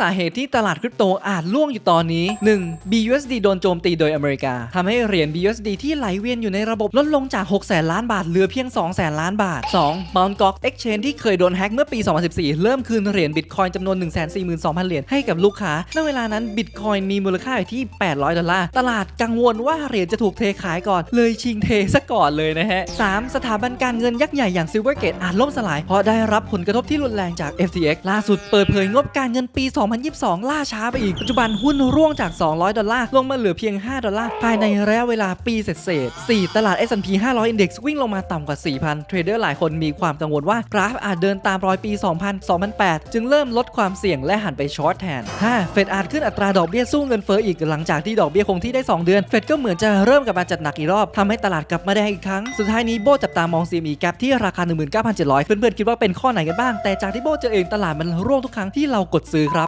สาเหตุที่ตลาดคริปโตอาจล่วงอยู่ตอนนี้ 1. BUSD โดนโจมตีโดยอเมริกาทำให้เหรียญ BUSD ที่ไหลเวียนอยู่ในระบบลดลงจาก6แสนล้านบาทเหลือเพียง2แสนล้านบาท 2. Mt. Gox Exchange ที่เคยโดนแฮ็กเมื่อปี 2014 เริ่มคืนเหรียญ Bitcoin จำนวน 142,000 เหรียญให้กับลูกค้า ณ เวลานั้น Bitcoin มีมูลค่าอยู่ที่ 800 ดอลลาร์ ตลาดกังวลว่าเหรียญจะถูกเทขายก่อน เลยชิงเทซะก่อนเลยนะฮะ 3. สถาบันการเงินยักษ์ใหญ่อย่าง Silvergate อาจล่มสลายเพราะได้รับผลกระทบที่รุนแรงจาก FTX ล่าสุดเปิดเผยงบการเงินปี2022 ล่าช้าไปอีก ปัจจุบันหุ้นร่วงจาก 200 ดอลลาร์ ลงมาเหลือเพียง 5 ดอลลาร์ ภายในระยะเวลาปีเศษๆ4ตลาด S&P 500 Index วิ่งลงมาต่ำกว่า 4,000 เทรดเดอร์หลายคนมีความกังวลว่ากราฟอาจเดินตามรอยปี 2000 2008 จึงเริ่มลดความเสี่ยงและหันไปช็อตแทน 5. เฟดอาจขึ้นอัตราดอกเบี้ยสู้เงินเฟ้ออีกหลังจากที่ดอกเบี้ยคงที่ได้ 2 เดือน เฟดก็เหมือนจะเริ่มกลับมาจัดหนักอีกรอบทำให้ตลาดกลับมาได้อีกครั้ง สุดท้ายนี้โบจับตามอง CME Gap ที่ราคา 19,700 เพื่อนๆ คิดว่าเป็นข้อไหนกันบ้าง แต่จากที่โบเจอเองตลาดมันร่วงทุกครั้งที่เรากดซื้อครับ